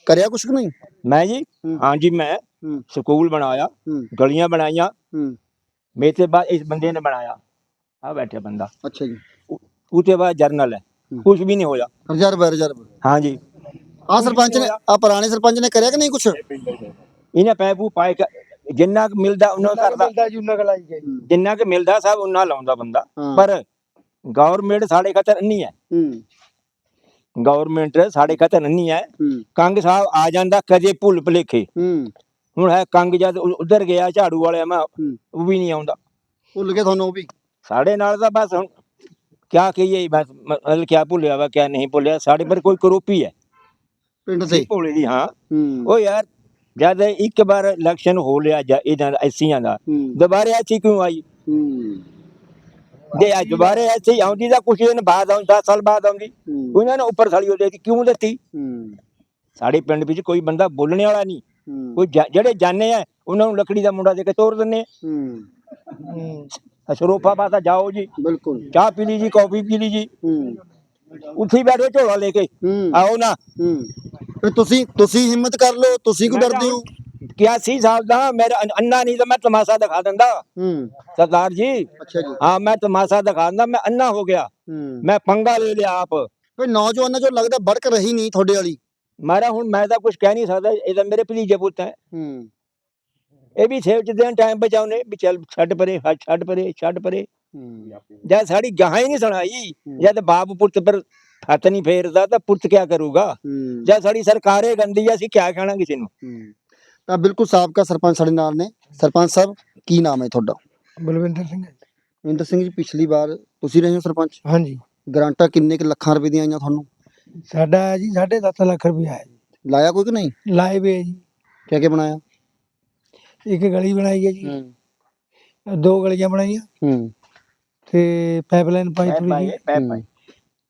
ਕਰਿਆ ਕੁਛ ਕਿ ਨਹੀਂ? ਮੈਂ ਜੀ? ਹੂੰ। ਹਾਂ ਜੀ ਮੈਂ। ਹੂੰ। ਸਕੂਲ ਬਣਾਇਆ ਗਲੀਆਂ ਬਣਾਈਆਂ। ਹੂੰ। ਮੇਰੇ ਤੋਂ ਬਾਅਦ ਇਸ ਬੰਦੇ ਨੇ ਬਣਾਇਆ। ਆ ਬੈਠੇ ਬੰਦਾ। ਅੱਛਾ ਜੀ। ਉਹਦੇ ਬਾਅਦ ਜਰਨਲ ਹੈ। ਕੁਝ ਵੀ ਨਹੀਂ ਹੋਇਆ। ਰਿਜ਼ਰਵ ਹੈ ਰਿਜ਼ਰਵ। ਹਾਂ ਜੀ ਆ ਸਰਪੰਚ ਨੇ ਆ ਪੁਰਾਣੇ ਸਰਪੰਚ ਨੇ ਕਰਿਆ ਕਿ ਨਹੀਂ ਕੁਛ? ਇਹਨੇ ਪੈਪੂ ਪਾਏ ਕ- ਜਿੰਨਾ ਕੁ ਮਿਲਦਾ ਉਹਨਾਂ ਕਰਦਾ ਮਿਲਦਾ ਜੀ ਉਹਨਾਂ ਗਲਾਈ ਗਈ ਜਿੰਨਾ ਕੁ ਮਿਲਦਾ ਸਭ ਉਹਨਾਂ ਲਾਉਂਦਾ ਬੰਦਾ। ਪਰ ਗਵਰਨਮੈਂਟ ਸਾਡੇ ਖਤਰ ਨਹੀਂ ਹੈ। ਗਵਰਨਮੈਂਟ ਸਾਡੇ ਖਤਰ ਨਹੀਂ ਹੈ। ਕੰਗ ਸਾਹਿਬ ਆ ਜਾਂਦਾ ਕਦੇ ਭੁੱਲ ਭੁਲੇਖੇ। ਹੁਣ ਹੈ ਕੰਗ ਜਦ ਉਧਰ ਗਿਆ ਝਾੜੂ ਵਾਲਿਆ ਮੈਂ। ਉਹ ਵੀ ਨਹੀਂ ਆਉਂਦਾ। ਭੁੱਲ ਗਏ ਤੁਹਾਨੂੰ ਉਹ ਵੀ? ਸਾਡੇ ਨਾਲ ਤਾਂ ਬਸ ਹੁਣ ਕਿਆ ਕਹੀਏ ਬਸ ਮਤਲਬ ਕਿਆ ਭੁੱਲਿਆ ਵਾ ਕਿਆ ਨਹੀਂ ਭੁੱਲਿਆ। ਸਾਡੇ ਪਰ ਕੋਈ ਕਰੋਪੀ ਹੈ। ਪਿੰਡ ਤੇ? ਭੋਲੇ ਦੀ ਹਾਂ। ਉਹ ਯਾਰ ਜਦ ਇੱਕ ਵਾਰ ਇਲੈਕਸ਼ਨ ਹੋ ਲਿਆ ਜਾਂ ਇਹਨਾਂ ਦਾ ਐਸੀਆਂ ਦਾ ਦੁਬਾਰੇ ਐਸੀ ਕਿਉਂ ਆਈ? ਜੇ ਅੱਜ ਦੁਬਾਰੇ ਐਸੀ ਆਉਂਦੀ ਤਾਂ ਕੁਛ ਦਿਨ ਬਾਅਦ ਆਉਂਦੀ 10 ਸਾਲ ਬਾਅਦ ਆਉਂਦੀ। ਉਹਨਾਂ ਨੇ ਉੱਪਰ ਥਾਲੀ ਉਹ ਦੇਤੀ ਕਿਉਂ ਦਿੱਤੀ? ਸਾਡੇ ਪਿੰਡ ਵਿੱਚ ਕੋਈ ਬੰਦਾ ਬੋਲਣੇ ਵਾਲਾ ਨਹੀਂ। ਕੋਈ ਜਾ- ਜਿਹੜੇ ਜਾਣੇ ਆ ਉਹਨਾਂ ਨੂੰ ਲੱਕੜੀ ਦਾ ਮੁੰਡਾ ਦੇ ਕੇ ਤੋੜ ਦਿੰਦੇ ਹੂੰ। ਆ ਸਰੋਪਾ ਬਾਤਾ ਜਾਓ ਜੀ। ਬਿਲਕੁਲ। ਚਾਹ ਪੀ ਲਈ ਜੀ ਕੌਫੀ ਪੀ ਲਈ ਜੀ। ਹੂੰ। ਉੱਥੇ ਹੀ ਬੈਠੋ ਝੋਲਾ ਲੈ ਕੇ ਹੂੰ। ਆਓ ਨਾ। ਹੂੰ। ਫਿਰ ਤੁਸੀਂ ਤੁਸੀਂ ਹਿੰਮਤ ਕਰ ਲਓ ਤੁਸੀਂ ਕਿਉਂ ਡਰਦੇ ਹੋ? 81 ਸਾਲ ਦਾ ਮੇਰਾ ਅੰਨ- ਅੰਨਾ ਨਹੀਂ ਤਾਂ ਮੈਂ ਤਮਾਸ਼ਾ ਦਿਖਾ ਦਿੰਦਾ। ਹੂੰ। ਸਰਦਾਰ ਜੀ। ਅੱਛਾ ਜੀ। ਹਾਂ ਮੈਂ ਤਮਾਸ਼ਾ ਦਿਖਾ ਦਿੰਦਾ ਮੈਂ ਅੰਨਾ ਹੋ ਗਿਆ। ਹੂੰ। ਮੈਂ ਪੰਗਾ ਲੈ ਲਿਆ ਆਪ। ਫਿਰ ਨੌਜਵਾਨਾਂ ਚੋਂ ਲੱਗਦਾ ਬੜਕ ਰਹੀ ਨਹੀਂ ਤੁਹਾਡੇ ਵਾਲੀ। ਮਾਰਾ ਹੁਣ ਮੈਂ ਤਾਂ ਕੁਝ ਕਹਿ ਨਹੀਂ ਸਕਦਾ ਇਹ ਤਾਂ ਮੇਰੇ ਭਤੀਜੇ ਪੁੱਤ ਹੈ। ਹੂੰ। ਇਹ ਵੀ ਸੇਵ ਚ ਦੇਣ ਟਾਈਮ ਬਚਾਉਨੇ ਵੀ ਚੱਲ ਛੱਡ ਪਰੇ ਹੱਥ ਛੱਡ ਪਰੇ ਛੱਡ ਪਰੇ। ਹੂੰ। ਜਦ ਸਾਡੀ ਗਾਹਾਂ ਹੀ ਨਹੀਂ ਸੁਣਾਈ ਜਦ ਬਾਪ ਪੁੱਤ ਪਰ ਹੱਥ ਨਹੀਂ ਫੇਰਦਾ ਤਾਂ ਪੁੱਤ ਕਿਆ ਕਰੂਗਾ? ਹੂੰ। ਜਦ ਸਾਡੀ ਸਰਕਾਰੇ ਗੰਦੀ ਆ ਅਸੀਂ ਕਿਆ ਕਹਿਣਾ ਕਿਸੇ ਨੂੰ? ਹੂੰ। ਤਾਂ ਬਿਲਕੁਲ ਸਾਬਕਾ ਸਰਪੰਚ ਸਾਡੇ ਨਾਲ ਨੇ। ਸਰਪੰਚ ਸਾਹਿਬ ਕੀ ਨਾਮ ਹੈ ਤੁਹਾਡਾ? ਬਲਵਿੰਦਰ ਸਿੰਘ ਇੰਦਰ ਸਿੰਘ ਜੀ ਪਿਛਲੀ ਵਾਰ ਤੁਸੀਂ ਰਹੇ ਹੋ ਸਰਪੰਚ? ਹਾਂਜੀ। ਗਰਾਂਟਾਂ ਕਿੰਨੇ ਕੁ ਲੱਖਾਂ ਰੁਪਏ ਦੀਆਂ ਆਈਆਂ ਤੁਹਾਨੂੰ? ਸਾਡਾ ਹੈ ਜੀ 7.5 ਲੱਖ ਰੁਪਇਆ ਹੈ ਜੀ। ਲਾਇਆ ਕੋਈ ਕਿ ਨਹੀਂ? ਲਾਏ ਵੇ ਜੀ। ਕਿਆ ਕਿਆ ਬਣਾਇਆ? ਇੱਕ ਗਲੀ ਬਣਾਈ ਹੈ ਜੀ। ਹੂੰ। ਦੋ ਗਲੀਆਂ ਬਣਾਈਆਂ। ਹੂੰ। ਤੇ ਪਾਈਪਲਾਈਨ ਪਾਈ ਥੋੜੀ ਜੀ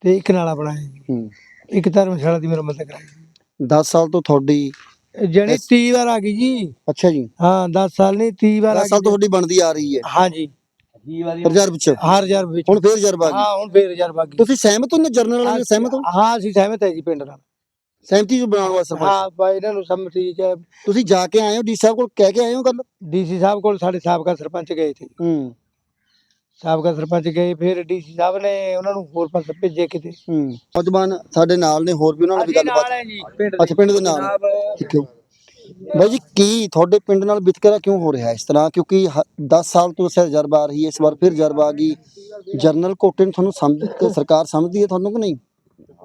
ਤੇ ਇੱਕ ਨਾਲਾ ਬਣਾਇਆ ਜੀ। ਹੂੰ। ਇੱਕ ਧਰਮਸ਼ਾਲਾ ਦੀ ਮੁਰੰਮਤ ਕਰਾਈ 10 ਸਾਲ ਤੋਂ ਤੁਹਾਡੀ ਜਣੀ ਇਸ- 30 ਵਾਰ ਆ ਗਈ ਜੀ। ਅੱਛਾ ਜੀ। ਹਾਂ 10 ਸਾਲ ਨਹੀਂ 30 ਵਾਰ ਆ 10 ਸਾਲ ਤੋਂ ਗਈ ਤੁਹਾਡੀ ਬਣਦੀ ਆ ਰਹੀ ਹੈ। ਹਾਂਜੀ। ਰਿਜ਼ਰਵ ਚ ਹਰ ਰਿਜ਼ਰਵ ਵਿੱਚ ਹੁਣ ਫੇਰ ਰਿਜ਼ਰਵ ਆ ਗਈ ਹਾਂ ਹੁਣ ਫੇਰ ਰਿਜ਼ਰਵ ਆ ਗਈ ਤੁਸੀਂ ਸਹਿਮਤ ਹੋ ਨਾ ਜਰਨਲ ਨਾਲ? ਸਹਿਮਤ ਹੋ? ਹਾਂ ਅਸੀਂ ਸਹਿਮਤ ਹੈ ਜੀ ਪਿੰਡ ਨਾਲ। ਸਹਿਮਤੀ ਜੋ ਬਣਾਉਣ ਵਾਸਤੇ ਸਰਪੰਚ ਹਾਂ ਬਾਈ ਇਹਨਾਂ ਨੂੰ ਸੰਮਤੀ ਚ ਤੁਸੀਂ ਜਾ ਕੇ ਆਏ ਹੋ ਡੀ ਸਾਹਿਬ ਕੋਲ ਕਹਿ ਕੇ ਆਏ ਹੋ ਗੱਲ? ਡੀਸੀ ਸਾਹਿਬ ਕੋਲ ਸਾਡੇ ਸਾਬਕਾ ਸਰਪੰਚ ਗਏ ਸੀ। ਹੂੰ। ਸਾਬਕਾ ਸਰਪੰਚ ਗਏ ਫਿਰ ਡੀਸੀ ਸਾਹਿਬ ਨੇ ਉਹਨਾਂ ਨੂੰ ਹੋਰ ਪਾਸੇ ਭੇਜੇ ਕਿਤੇ। ਹੂੰ। ਨੌਜਵਾਨ ਸਾਡੇ ਨਾਲ ਨੇ ਹੋਰ ਵੀ ਉਹਨਾਂ ਨਾਲ ਵੀ ਗੱਲਬਾਤ ਅੱਛਾ ਪਿੰਡ ਦੇ ਨਾਲ। ਠੀਕ ਹੈ। ਬਾਈ ਜੀ ਕੀ ਤੁਹਾਡੇ ਪਿੰਡ ਨਾਲ ਵਿਤਕਰਾ ਕਿਉਂ ਹੋ ਰਿਹਾ ਇਸ ਤਰ੍ਹਾਂ? ਕਿਉਂਕਿ 10 ਸਾਲ ਤੋਂ ਸੇ ਰਿਜ਼ਰਵ ਆ ਰਹੀ ਹੈ ਇਸ ਵਾਰ ਫਿਰ ਰਿਜ਼ਰਵ ਆ ਗਈ। ਜਰਨਲ ਕੋਟੇ ਨੂੰ ਤੁਹਾਨੂੰ ਸਮਝ ਸਰਕਾਰ ਸਮਝਦੀ ਹੈ ਤੁਹਾਨੂੰ ਕਿ ਨਹੀਂ?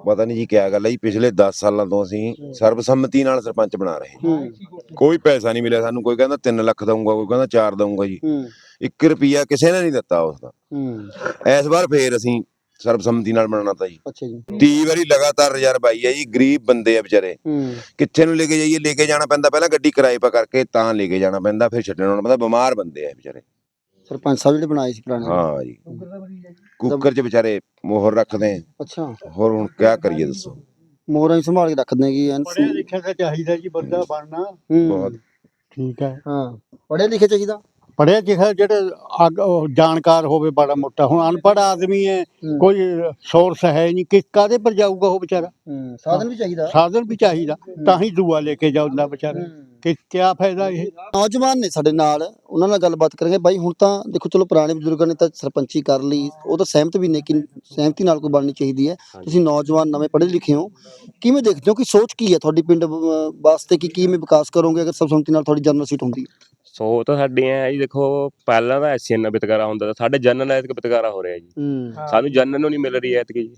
ਪਤਾ ਨਹੀਂ ਜੀ ਕਿਆ ਗੱਲ ਹੈ ਜੀ ਪਿਛਲੇ 10 ਸਾਲਾਂ ਤੋਂ ਅਸੀਂ ਸਰਬਸੰਮਤੀ ਨਾਲ ਸਰਪੰਚ ਬਣਾ ਰਹੇ ਹਾਂ। ਕੋਈ ਪੈਸਾ ਨਹੀਂ ਮਿਲਿਆ ਸਾਨੂੰ ਕੋਈ ਕਹਿੰਦਾ 3 ਲੱਖ ਦਊਂਗਾ ਕੋਈ ਕਹਿੰਦਾ 4 ਦਊਂਗਾ ਜੀ। ਹੂੰ। 1 ਰੁਪਿਆ ਕਿਸੇ ਨੇ ਨਹੀਂ ਦਿੱਤਾ ਉਸ ਦਾ। ਇਸ ਵਾਰ ਫੇਰ ਅਸੀਂ ਸਰਬਸੰਮਤੀ ਨਾਲ ਬਣਾਉਣਾ ਤਾਂ ਜੀ। ਅੱਛਾ ਜੀ। 30 ਵਾਰੀ ਲਗਾਤਾਰ ਰਿਜ਼ਰਵ ਆਈ ਹੈ ਜੀ ਗਰੀਬ ਬੰਦੇ ਆ ਵਿਚਾਰੇ। ਹੂੰ। ਕਿੱਥੇ ਨੂੰ ਲੈ ਕੇ ਜਾਈਏ? ਲੈ ਕੇ ਜਾਣਾ ਪੈਂਦਾ ਪਹਿਲਾਂ ਗੱਡੀ ਕਿਰਾਏ ਪਾ ਕਰਕੇ ਤਾਂ ਲੈ ਕੇ ਜਾਣਾ ਪੈਂਦਾ ਫਿਰ ਛੱਡਣਾ ਆਉਣਾ ਪੈਂਦਾ। ਬਿਮਾਰ ਬੰਦੇ ਆ ਵਿਚਾਰੇ। ਸਰਪੰਚ ਸਾਹਿਬ ਜਿਹੜੇ ਬਣਾਏ ਸੀ ਪੁਰਾਣੇ। ਹਾਂ ਜੀ। ਕੁੱਕਰ 'ਚ ਵਿਚਾਰੇ ਮੋਹਰ ਰੱਖਦੇ ਆ। ਅੱਛਾ। ਹੋਰ ਹੁਣ ਕਿਆ ਕਰੀਏ ਦੱਸੋ? ਮੋਹਰਾਂ ਹੀ ਸੰਭਾਲ ਕੇ ਰੱਖਦੇ ਕਿ ਐਨ ਪੜਿਆ ਲਿਖਿਆ ਤਾਂ ਚਾਹੀਦਾ ਜੀ ਬੰਦਾ ਬਣਨਾ। ਹੂੰ ਬਹੁਤ। ਠੀਕ ਹੈ। ਹਾਂ। ਪੜ੍ਹੇ ਲਿਖੇ ਚਾਹੀਦਾ? ਪੜਿਆ ਲਿਖਿਆ ਜਿਹੜੇ ਅੱਗ- ਉਹ ਜਾਣਕਾਰ ਹੋਵੇ ਬੜਾ ਮੋਟਾ ਹੁਣ ਅਨਪੜ੍ਹ ਆਦਮੀ ਹੈ ਹੂੰ। ਕੋਈ ਸੋਰਸ ਹੈ ਨਹੀਂ ਕਿ ਕਾਦੇ ਪਰ ਜਾਊਗਾ ਉਹ ਵਿਚਾਰਾ? ਹੂੰ ਸਾਧਨ ਵੀ ਚਾਹੀਦਾ। ਸਾਧਨ ਵੀ ਚਾਹੀਦਾ ਤਾਂ ਹੀ ਦੂਆ ਲੈ ਕੇ ਜਾਉਂਦਾ ਵਿਚਾਰਾ। ਕਿ ਕਿਆ ਫਾਇਦਾ ਇਹ? ਨੌਜਵਾਨ ਨੇ ਸਾਡੇ ਨਾਲ ਉਹਨਾਂ ਨਾਲ ਗੱਲਬਾਤ ਕਰਾਂਗੇ ਬਾਈ ਹੁਣ ਤਾਂ ਦੇਖੋ ਚਲੋ ਪੁਰਾਣੇ ਬਜ਼ੁਰਗਾਂ ਨੇ ਤਾਂ ਸਰਪੰਚੀ ਕਰ ਲਈ ਉਹ ਤਾਂ ਸਹਿਮਤ ਵੀ ਨੇ ਕਿ ਸਹਿਮਤੀ ਨਾਲ ਕੋਈ ਬਣਨੀ ਚਾਹੀਦੀ ਹੈ। ਤੁਸੀਂ ਨੌਜਵਾਨ ਨਵੇਂ ਪੜ੍ਹੇ ਲਿਖੇ ਹੋ ਕਿਵੇਂ ਦੇਖਦੇ ਹੋ ਕਿ ਸੋਚ ਕੀ ਹੈ ਤੁਹਾਡੀ ਪਿੰਡ ਅਹ, ਵਾਸਤੇ ਕਿ ਕਿਵੇਂ ਵਿਕਾਸ ਕਰੋਗੇ ਅਗਰ ਸਰਬਸੰਮਤੀ ਨਾਲ ਤੁਹਾਡੀ ਜਨਰਲ ਸੀਟ ਹੁੰਦੀ ਹੈ? ਸੋ ਤਾਂ ਸਾਡੀ ਐ ਜੀ ਦੇਖੋ ਪਹਿਲਾਂ ਤਾਂ ਐਸੀ ਨਾਲ ਬਿਤਕਾਰਾ ਹੁੰਦਾ ਤਾਂ ਸਾਡੇ ਜਨਰਲ ਐਤਕ ਬਿਤਕਾਰਾ ਹੋ ਰਿਹਾ ਜੀ। ਹੂੰ। ਸਾਨੂੰ ਜਨਰਲ ਨੂੰ ਨਹੀਂ ਮਿਲ ਰਹੀ ਐਤਕੀ ਜੀ।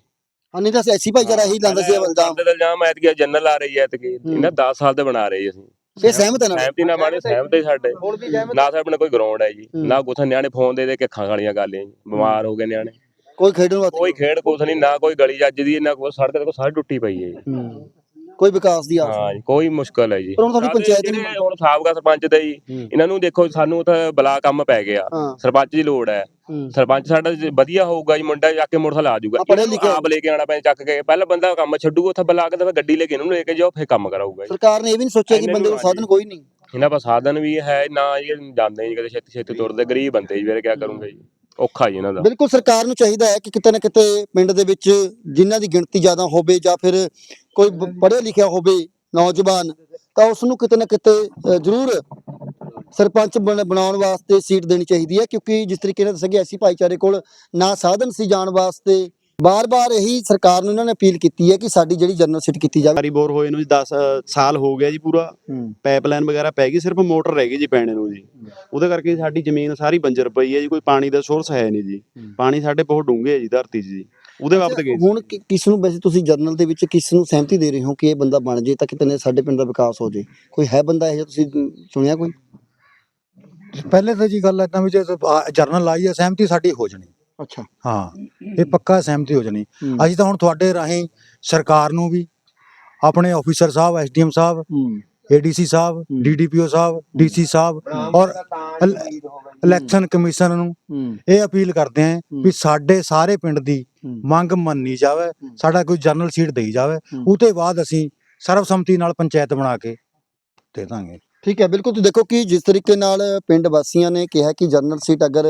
ਹਾਂ ਨਹੀਂ ਤਾਂ ਐਸੀ ਭਾਈਚਾਰਾ ਇਹੀ ਲਾਉਂਦਾ ਸੀ ਬੰਦਾ ਸਾਡੇ ਤਾਂ ਇਲਜ਼ਾਮ ਐਤਕੀ ਜਨਰਲ ਆ ਰਹੀ ਹੈ ਐਤਕੀ। ਇਹਨਾਂ 10 ਸਾਲ ਦੇ ਬਣਾ ਰਹੇ ਜੀ ਅਸੀਂ। ਇਹ ਸਹਿਮਤ ਹੈ ਨਾ? ਸਹਿਮਤੀ ਨਾਲ ਬਾਣੇ ਸਹਿਮਤ ਹੀ ਸਾਡੇ। ਹੁਣ ਵੀ ਸਹਿਮਤ। ਨਾ ਸਾਡੇ ਕੋਈ ਗਰਾਊਂਡ ਹੈ ਜੀ ਹੂੰ। ਨਾ ਕੁਛ ਨਿਆਣੇ ਫੋਨ ਦੇ ਦੇ ਕੇ ਅੱਖਾਂ ਗਾਲੀਆਂ ਕਰ ਲਈਆਂ ਜੀ। ਬਿਮਾਰ ਹੋ ਗਏ ਨਿਆਣੇ। ਕੋਈ ਖੇਡਣ ਵਾਸਤੇ ਕੋਈ ਖੇਡ ਕੁਛ ਨਹੀਂ ਨਾ ਕੋਈ ਗਲੀ ਜੱਜਦੀ ਨਾ ਕੋਈ ਸੜਕ ਤੇ ਕੋਈ ਸਾਰੀ ਟੁੱਟੀ ਪਈ ਹੈ ਜੀ। ਹੂੰ। ਕੋਈ ਵਿਕਾਸ ਦੀ ਆਸ ਹਾਂ ਜੀ ਕੋਈ ਮੁਸ਼ਕਲ ਹੈ ਜੀ। ਪਰ ਹੁਣ ਤੁਹਾਡੀ ਸਾਡੇ ਪੰਚਾਇਤ ਜਿਹੜੇ ਹੁਣ ਸਾਬਕਾ ਸਰਪੰਚ ਤੇ ਜੀ ਹੂੰ। ਇਹਨਾਂ ਨੂੰ ਦੇਖੋ ਸਾਨੂੰ ਤਾਂ ਬਲਾ ਕੰਮ ਪੈ ਗਿਆ। ਹਾਂ। ਸਰਪੰਚ ਦੀ ਲੋੜ ਹੈ। ਹੂੰ। ਸਰਪੰਚ ਸਾਡਾ ਜੇ ਵਧੀਆ ਹੋਊਗਾ ਜੀ ਮੁੰਡਾ ਜਾ ਕੇ ਮੋਟਰਸਾਈਕਲ ਆ ਜਾਊਗਾ ਹਾਂ, ਪੜ੍ਹਿਆ ਲਿਖਿਆ। ਆਪ ਲੈ ਕੇ ਆਣਾ ਪੈਣਾ ਚੱਕ ਕੇ। ਪਹਿਲਾਂ ਬੰਦਾ ਕੰਮ ਛੱਡੂਗਾ ਉੱਥੇ ਬੁਲਾ ਕੇ ਤੇ ਗੱਡੀ ਲੈ ਕੇ ਇਹਨੂੰ ਲੈ ਕੇ ਜਾਓ ਫਿਰ ਕੰਮ ਕਰਾਊਗਾ ਜੀ। ਸਰਕਾਰ ਨੇ ਇਹ ਵੀ ਨਹੀਂ ਸੋਚਿਆ ਕਿ ਬੰਦੇ ਕੋਲ ਨੂੰ ਸਾਧਨ ਕੋਈ ਨਹੀਂ। ਇਹਨਾਂ ਪਾਸ ਸਾਧਨ ਵੀ ਹੈ ਨਾ ਜੀ ਜਾਂਦੇ ਨਹੀਂ ਕਦੇ ਛੇਤੀ ਛੇਤੀ ਤੁਰਦੇ ਗਰੀਬ ਬੰਦੇ ਜੀ ਫਿਰ ਕੀ ਕਰੂੰਗੇ ਜੀ। ਔਖਾ ਜੀ ਇਹਨਾਂ ਦਾ। ਬਿਲਕੁਲ ਸਰਕਾਰ ਨੂੰ ਚਾਹੀਦਾ ਹੈ ਕਿ ਕਿਤੇ ਨਾ ਕਿਤੇ ਪਿੰਡ ਦੇ ਵਿੱਚ ਜਿਨ੍ਹਾਂ ਦੀ ਗਿਣਤੀ ਜ਼ਿਆਦਾ ਹੋਵੇ ਜਾਂ ਫਿਰ ਕੋਈ ਬ- ਪੜ੍ਹਿਆ ਲਿਖਿਆ ਹੋਵੇ ਨੌਜਵਾਨ, ਤਾਂ ਉਸ ਨੂੰ ਕਿਤੇ ਨਾ ਕਿਤੇ ਜ਼ਰੂਰ ਸਰਪੰਚ ਬਣ- ਬਣਾਉਣ ਵਾਸਤੇ ਸੀਟ ਦੇਣੀ ਚਾਹੀਦੀ ਹੈ, ਕਿਉਂਕਿ ਜਿਸ ਤਰੀਕੇ ਨਾਲ ਦੱਸਿਆ ਗਿਆ ਐਸੀ ਭਾਈਚਾਰੇ ਕੋਲ ਨਾ ਸਾਧਨ ਸੀ ਜਾਣ ਵਾਸਤੇ ਬਾਰ-ਬਾਰ ਇਹੀ ਸਰਕਾਰ ਨੂੰ ਇਹਨਾਂ ਨੇ ਅਪੀਲ ਕੀਤੀ ਹੈ ਕਿ ਸਾਡੀ ਜਿਹੜੀ ਜਨਰਲ ਸੀਟ ਕੀਤੀ ਜਾਵੇ। ਸਾਰੀ ਬੋਰ ਹੋਏ ਨੂੰ ਜੀ 10 ਸਾਲ ਹੋ ਗਿਆ ਜੀ ਪੂਰਾ। ਪਾਈਪਲਾਈਨ ਵਗੈਰਾ ਪੈ ਗਈ ਸਿਰਫ ਮੋਟਰ ਰਹਿ ਗਈ ਜੀ ਪੈਣੇ ਨੂੰ ਜੀ। ਉਹਦੇ ਕਰਕੇ ਸਾਡੀ ਜ਼ਮੀਨ ਸਾਰੀ ਬੰਜਰ ਪਈ ਹੈ ਜੀ ਕੋਈ ਪਾਣੀ ਦਾ ਸੋਰਸ ਹੈ ਨਹੀਂ ਜੀ। ਪਾਣੀ ਸਾਡੇ ਬਹੁਤ ਡੂੰਘੇ ਹੈ ਜੀ ਧਰਤੀ 'ਚ ਜੀ। ਉਹਦੇ ਬਾਬਤ ਗਏ। ਹੁਣ ਕਿਸ ਨੂੰ ਵੈਸੇ ਤੁਸੀਂ ਜਰਨਲ ਦੇ ਵਿੱਚ ਕਿਸ ਨੂੰ ਸਹਿਮਤੀ ਦੇ ਰਹੇ ਹੋ ਕਿ ਇਹ ਬੰਦਾ ਬਣ ਜੇ ਤਾਂ ਕਿਤੇ ਸਾਡੇ ਪਿੰਡ ਦਾ ਵਿਕਾਸ ਹੋ ਜੇ? ਕੋਈ ਹੈ ਬੰਦਾ ਇਹ ਤੁਸੀਂ ਚੁਣਿਆ ਕੋਈ? ਪਹਿਲੇ ਤਾਂ ਜੀ ਗੱਲ ਏਦਾਂ ਵੀ ਜੇ ਜਰਨਲ ਲਾਈ ਹੈ ਸਹਿਮਤੀ ਸਾਡੀ ਹੋ ਜਣੀ। ਅੱਛਾ। ਹਾਂ ਇਹ ਪੱਕਾ ਸਹਿਮਤੀ ਹੋ ਜਾਣੀ। ਅਸੀਂ ਤਾਂ ਹੁਣ ਤੁਹਾਡੇ ਰਾਹੀਂ ਸਰਕਾਰ ਨੂੰ ਵੀ ਆਪਣੇ ਆਫੀਸਰ ਸਾਹਿਬ ਐਸਡੀਐਮ ਸਾਹਿਬ ਏਡੀਸੀ ਸਾਹਿਬ ਡੀਡੀਪੀਓ ਸਾਹਿਬ ਡੀਸੀ ਸਾਹਿਬ ਔਰ ਇਲ- ਇਲੈਕਸ਼ਨ ਕਮਿਸ਼ਨ ਨੂੰ ਇਹ ਅਪੀਲ ਕਰਦੇ ਆਂ ਵੀ ਸਾਡੇ ਸਾਰੇ ਪਿੰਡ ਦੀ। ਮੰਗ ਮੰਨੀ ਜਾਵੇ ਸਾਡਾ ਕੋਈ ਜਨਰਲ ਸੀਟ ਦੇਈ ਜਾਵੇ। ਉਤੇ ਬਾਅਦ ਅਸੀਂ ਸਰਬਸੰਮਤੀ ਨਾਲ ਪੰਚਾਇਤ ਬਣਾ ਕੇ ਦੇ ਦਾਂਗੇ। ਠੀਕ ਹੈ, ਬਿਲਕੁਲ ਤੁਸੀਂ ਦੇਖੋ ਕਿ ਜਿਸ ਤਰੀਕੇ ਨਾਲ ਪਿੰਡ ਵਾਸੀਆਂ ਨੇ ਕਿਹਾ ਕਿ ਜਨਰਲ ਸੀਟ ਅਗਰ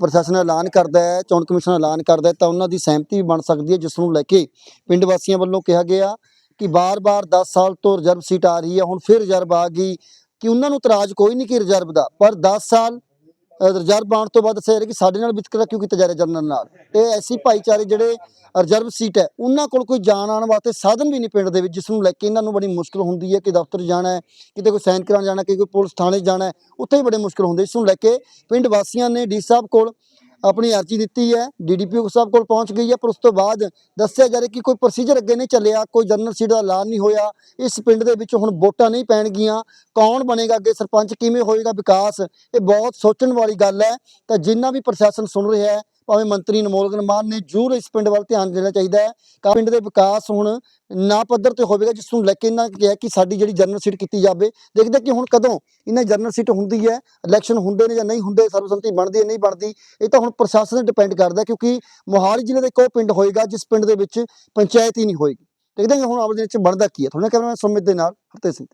ਪ੍ਰਸ਼ਾਸਨ ਐਲਾਨ ਕਰਦਾ ਹੈ, ਚੋਣ ਕਮਿਸ਼ਨ ਐਲਾਨ ਕਰਦਾ ਹੈ, ਤਾਂ ਉਹਨਾਂ ਦੀ ਸਹਿਮਤੀ ਵੀ ਬਣ ਸਕਦੀ ਹੈ, ਜਿਸ ਨੂੰ ਲੈ ਕੇ ਪਿੰਡ ਵਾਸੀਆਂ ਵੱਲੋਂ ਕਿਹਾ ਗਿਆ ਕਿ ਬਾਰ-ਬਾਰ 10 ਸਾਲ ਤੋਂ ਰਿਜ਼ਰਵ ਸੀਟ ਆ ਰਹੀ ਹੈ, ਹੁਣ ਫਿਰ ਰਿਜ਼ਰਵ ਆ ਗਈ ਕਿ ਉਹਨਾਂ ਨੂੰ ਇਤਰਾਜ਼ ਕੋਈ ਨਹੀਂ ਕਿ ਰਿਜ਼ਰਵ ਦਾ, ਪਰ 10 ਸਾਲ ਰਿਜ਼ਰਵ ਆਉਣ ਤੋਂ ਬਾਅਦ ਦੱਸਿਆ ਜਾ ਰਿਹਾ ਕਿ ਸਾਡੇ ਨਾਲ ਵਿਤਕਰਾ ਕਿਉਂ ਕੀਤਾ ਜਾ ਰਿਹਾ ਜਨਰਲ ਨਾਲ? ਇਹ ਐਸੀ ਭਾਈਚਾਰੇ ਜਿਹੜੇ ਰਿਜ਼ਰਵ ਸੀਟ ਹੈ, ਉਹਨਾਂ ਕੋਲ ਕੋਈ ਜਾਣ ਆਉਣ ਵਾਸਤੇ ਸਾਧਨ ਵੀ ਨਹੀਂ ਪਿੰਡ ਦੇ ਵਿੱਚ, ਜਿਸ ਨੂੰ ਲੈ ਕੇ ਇਹਨਾਂ ਨੂੰ ਬੜੀ ਮੁਸ਼ਕਲ ਹੁੰਦੀ ਹੈ ਕਿ ਦਫ਼ਤਰ ਜਾਣਾ ਹੈ, ਕਿਤੇ ਕੋਈ ਸਾਈਨ ਕਰਾਉਣ ਜਾਣਾ ਕਿ ਕੋਈ ਪੁਲਿਸ ਥਾਣੇ ਜਾਣਾ ਉੱਥੇ ਵੀ ਬੜੇ ਮੁਸ਼ਕਲ ਹੁੰਦੇ। ਇਸ ਨੂੰ ਲੈ ਕੇ ਪਿੰਡ ਵਾਸੀਆਂ ਨੇ ਡੀ ਸਾਹਿਬ ਕੋਲ ਆਪਣੀ ਅਰਜ਼ੀ ਦਿੱਤੀ ਹੈ ਡੀਡੀਪੀਓ ਸਾਹਿਬ ਕੋਲ ਪਹੁੰਚ ਗਈ ਹੈ, ਪਰ ਉਸ ਤੋਂ ਬਾਅਦ ਦੱਸਿਆ ਜਾ ਰਿਹਾ ਕਿ ਕੋਈ ਪ੍ਰੋਸੀਜਰ ਅੱਗੇ ਨਹੀਂ ਚੱਲਿਆ, ਕੋਈ ਜਨਰਲ ਸੀਟ ਦਾ ਐਲਾਨ ਨਹੀਂ ਹੋਇਆ, ਇਸ ਪਿੰਡ ਦੇ ਵਿੱਚ ਹੁਣ ਵੋਟਾਂ ਨਹੀਂ ਪੈਣਗੀਆਂ, ਕੌਣ ਬਣੇਗਾ ਅੱਗੇ, ਸਰਪੰਚ ਕਿਵੇਂ ਹੋਏਗਾ ਵਿਕਾਸ, ਇਹ ਬਹੁਤ ਸੋਚਣ ਵਾਲੀ ਗੱਲ ਹੈ, ਤਾਂ ਜਿੰਨਾ ਵੀ ਪ੍ਰਸ਼ਾਸਨ ਸੁਣ ਰਿਹਾ ਹੈ ਭਾਵੇਂ ਮੰਤਰੀ ਅਨਮੋਲ ਗਗਨ ਮਾਨ ਨੇ ਜ਼ਰੂਰ ਇਸ ਪਿੰਡ ਵੱਲ ਧਿਆਨ ਦੇਣਾ ਚਾਹੀਦਾ ਹੈ। ਕਿ ਪਿੰਡ ਦੇ ਵਿਕਾਸ ਹੁਣ ਨਾ ਪੱਧਰ ਤੇ ਹੋਵੇਗਾ, ਜਿਸ ਨੂੰ ਲੈ ਕੇ ਇਹਨਾਂ ਕਿਹਾ ਕਿ ਸਾਡੀ ਜਿਹੜੀ ਜਨਰਲ ਸੀਟ ਕੀਤੀ ਜਾਵੇ। ਦੇਖਦੇ ਕਿ ਹੁਣ ਕਦੋਂ ਇਹਨਾਂ ਜਨਰਲ ਸੀਟ ਹੁੰਦੀ ਹੈ, ਇਲੈਕਸ਼ਨ ਹੁੰਦੇ ਨੇ ਜਾਂ ਨਹੀਂ ਹੁੰਦੇ, ਸਰਬਸੰਮਤੀ ਬਣਦੀ ਹੈ, ਨਹੀਂ ਬਣਦੀ, ਇਹ ਤਾਂ ਹੁਣ ਪ੍ਰਸ਼ਾਸਨ ਤੇ ਡਿਪੈਂਡ ਕਰਦਾ ਕਿਉਂਕਿ ਮੋਹਾਲੀ ਜ਼ਿਲ੍ਹੇ ਦਾ ਇੱਕ ਉਹ ਪਿੰਡ ਹੋਏਗਾ, ਜਿਸ ਪਿੰਡ ਦੇ ਵਿੱਚ ਪੰਚਾਇਤ ਹੀ ਨਹੀਂ ਹੋਏਗੀ। ਦੇਖਦੇ ਹਾਂ ਕਿ ਹੁਣ ਆਪਦੇ ਵਿੱਚ ਬਣਦਾ ਕੀ ਹੈ। ਤੁਹਾਡਾ ਕੈਮਰਾ ਸੁਮਿਤ ਦੇ ਨਾਲ ਹਰਤੇ ਸਿੰਘ।